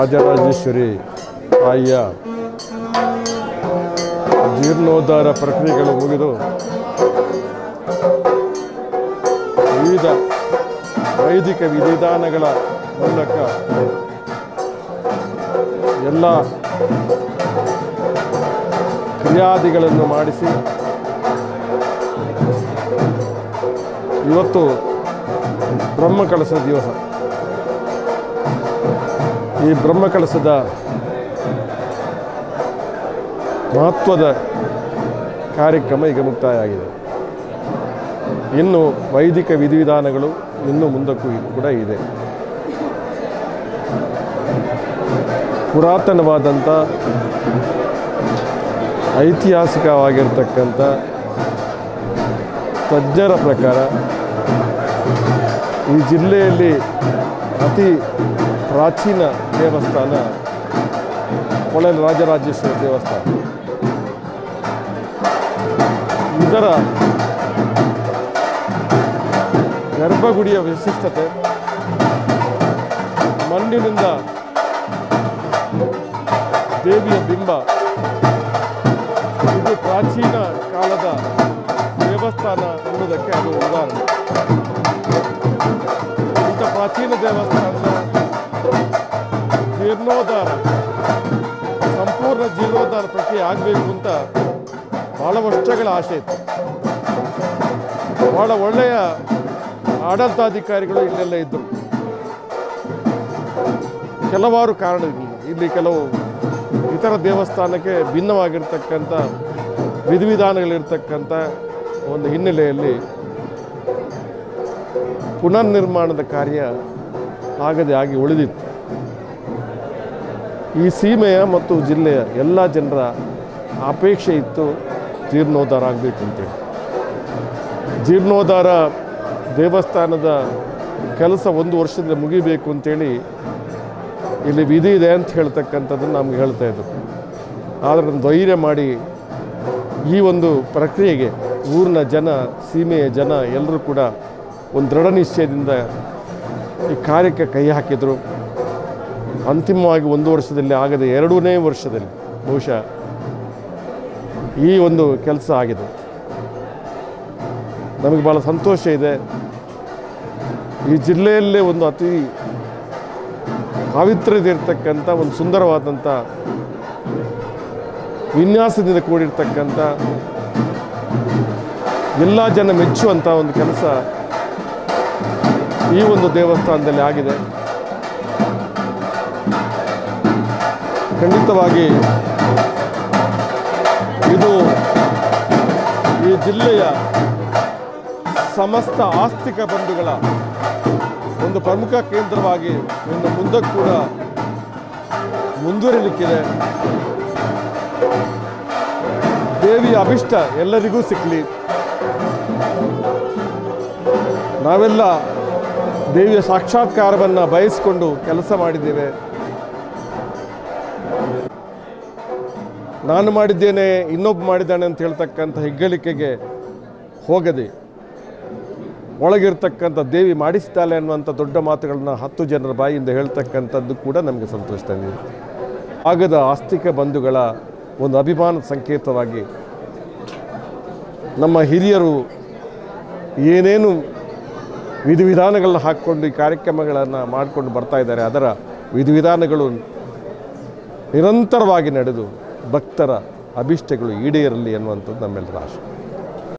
ರಾಜರಾಜೇಶ್ವರಿ ತಾಯಿಯ ಜೀರ್ಣೋದ್ಧಾರ ಪ್ರಕ್ರಿಯೆಗಳು ಮುಗಿದು ವಿವಿಧ ವೈದಿಕ ವಿಧಿವಿಧಾನಗಳ ಮೂಲಕ ಎಲ್ಲ ಕ್ರಿಯಾದಿಗಳನ್ನು ಮಾಡಿಸಿ ಇವತ್ತು ಬ್ರಹ್ಮಕಲಶ ದಿವಸ. ಈ ಬ್ರಹ್ಮಕಲಸದ ಮಹತ್ವದ ಕಾರ್ಯಕ್ರಮ ಈಗ ಮುಕ್ತಾಯ ಆಗಿದೆ ಇನ್ನು ವೈದಿಕ ವಿಧಿವಿಧಾನಗಳು ಇನ್ನು ಮುಂದಕ್ಕೂ ಕೂಡ ಇದೆ. ಪುರಾತನವಾದಂಥ, ಐತಿಹಾಸಿಕವಾಗಿರ್ತಕ್ಕಂಥ ತಜ್ಞರ ಪ್ರಕಾರ ಈ ಜಿಲ್ಲೆಯಲ್ಲಿ ಅತಿ ಪ್ರಾಚೀನ ದೇವಸ್ಥಾನ ಕೊಳಲು ರಾಜರಾಜೇಶ್ವರ ದೇವಸ್ಥಾನ. ಇದರ ಗರ್ಭಗುಡಿಯ ವಿಶಿಷ್ಟತೆ, ಮಣ್ಣಿನಿಂದ ದೇವಿಯ ಬಿಂಬ. ಇದು ಪ್ರಾಚೀನ ಕಾಲದ ದೇವಸ್ಥಾನ ಎಂಬುದಕ್ಕೆ ಅದು ಉದಾಹರಣೆ. ಇಂಥ ಪ್ರಾಚೀನ ದೇವಸ್ಥಾನದ ಜೀರ್ಣೋದ್ಧಾರ. ಸಂಪೂರ್ಣ ಜೀರ್ಣೋದ್ಧಾರ ಪ್ರಕ್ರಿಯೆ ಆಗಬೇಕು ಅಂತ ಭಾಳ ವರ್ಷಗಳ ಆಸೆ ಇತ್ತು. ಭಾಳ ಒಳ್ಳೆಯ ಆಡಳಿತಾಧಿಕಾರಿಗಳು ಇಲ್ಲೆಲ್ಲ ಇದ್ದರು ಕೆಲವಾರು ಕಾರಣಗಳಿಲ್ಲ ಇಲ್ಲಿ ಕೆಲವು ಇತರ ದೇವಸ್ಥಾನಕ್ಕೆ ಭಿನ್ನವಾಗಿರ್ತಕ್ಕಂಥ ವಿಧಿವಿಧಾನಗಳಿರ್ತಕ್ಕಂಥ ಒಂದು ಹಿನ್ನೆಲೆಯಲ್ಲಿ ಪುನರ್ನಿರ್ಮಾಣದ ಕಾರ್ಯ ಆಗದೆ ಆಗಿ ಉಳಿದಿತ್ತು. ಈ ಸೀಮೆಯ ಮತ್ತು ಜಿಲ್ಲೆಯ ಎಲ್ಲ ಜನರ ಅಪೇಕ್ಷೆ ಇತ್ತು ಜೀರ್ಣೋದ್ಧಾರ ಆಗಬೇಕು ಅಂತೇಳಿ ಜೀರ್ಣೋದ್ಧಾರ ದೇವಸ್ಥಾನದ ಕೆಲಸ ಒಂದು ವರ್ಷದಲ್ಲಿ ಮುಗಿಬೇಕು ಅಂತೇಳಿ ಇಲ್ಲಿ ವಿಧಿ ಇದೆ ಅಂತ ಹೇಳ್ತಕ್ಕಂಥದ್ದನ್ನು ನಮ್ಗೆ ಹೇಳ್ತಾ ಇದ್ರು. ಆದರೆ ಧೈರ್ಯ ಮಾಡಿ ಈ ಒಂದು ಪ್ರಕ್ರಿಯೆಗೆ ಊರಿನ ಜನ, ಸೀಮೆಯ ಜನ ಎಲ್ಲರೂ ಕೂಡ ಒಂದು ದೃಢ ನಿಶ್ಚಯದಿಂದ ಈ ಕಾರ್ಯಕ್ಕೆ ಕೈ ಹಾಕಿದರು. ಅಂತಿಮವಾಗಿ ಒಂದು ವರ್ಷದಲ್ಲಿ ಆಗದೆ ಎರಡನೇ ವರ್ಷದಲ್ಲಿ ಬಹುಶಃ ಈ ಒಂದು ಕೆಲಸ ಆಗಿದೆ. ನಮಗೆ ಭಾಳ ಸಂತೋಷ ಇದೆ. ಈ ಜಿಲ್ಲೆಯಲ್ಲೇ ಒಂದು ಅತಿ ಪಾವಿತ್ರ್ಯದಿರ್ತಕ್ಕಂಥ, ಒಂದು ಸುಂದರವಾದಂಥ, ವಿನ್ಯಾಸದಿಂದ ಕೂಡಿರ್ತಕ್ಕಂಥ, ಎಲ್ಲ ಜನ ಮೆಚ್ಚುವಂಥ ಒಂದು ಕೆಲಸ ಈ ಒಂದು ದೇವಸ್ಥಾನದಲ್ಲಿ ಆಗಿದೆ. ಖಂಡಿತವಾಗಿ ಇದು ಈ ಜಿಲ್ಲೆಯ ಸಮಸ್ತ ಆಸ್ತಿಕ ಬಂಧುಗಳ ಒಂದು ಪ್ರಮುಖ ಕೇಂದ್ರವಾಗಿ ಇನ್ನು ಮುಂದಕ್ಕೆ ಕೂಡ ಮುಂದುವರಿಲಿಕ್ಕಿದೆ. ದೇವಿಯ ಅಭಿಷ್ಟ ಎಲ್ಲರಿಗೂ ಸಿಕ್ಕಲಿ ನಾವೆಲ್ಲ ದೇವಿಯ ಸಾಕ್ಷಾತ್ಕಾರವನ್ನು ಬಯಸಿಕೊಂಡು ಕೆಲಸ ಮಾಡಿದ್ದೇವೆ. ನಾನು ಮಾಡಿದ್ದೇನೆ, ಇನ್ನೊಬ್ಬ ಮಾಡಿದ್ದಾನೆ ಅಂತ ಹೇಳ್ತಕ್ಕಂಥ ಹೆಗ್ಗಳಿಕೆಗೆ ಹೋಗದೆ, ಒಳಗಿರ್ತಕ್ಕಂಥ ದೇವಿ ಮಾಡಿಸ್ತಾಳೆ ಅನ್ನುವಂಥ ದೊಡ್ಡ ಮಾತುಗಳನ್ನ ಹತ್ತು ಜನರ ಬಾಯಿಯಿಂದ ಹೇಳ್ತಕ್ಕಂಥದ್ದು ಕೂಡ ನಮಗೆ ಸಂತೋಷ ತಂದಿದೆ. ಆಗದ ಆಸ್ತಿಕ ಬಂಧುಗಳ ಒಂದು ಅಭಿಮಾನದ ಸಂಕೇತವಾಗಿ ನಮ್ಮ ಹಿರಿಯರು ಏನೇನು ವಿಧಿವಿಧಾನಗಳನ್ನ ಹಾಕ್ಕೊಂಡು ಈ ಕಾರ್ಯಕ್ರಮಗಳನ್ನು ಮಾಡಿಕೊಂಡು ಬರ್ತಾ ಇದ್ದಾರೆ. ಅದರ ವಿಧಿವಿಧಾನಗಳು ನಿರಂತರವಾಗಿ ನಡೆದು ಭಕ್ತರ ಅಭಿಷ್ಟಗಳು ಈಡೇರಲಿ ಅನ್ನುವಂಥದ್ದು ನಮ್ಮೆಲ್ಲರ ಆಶೆ.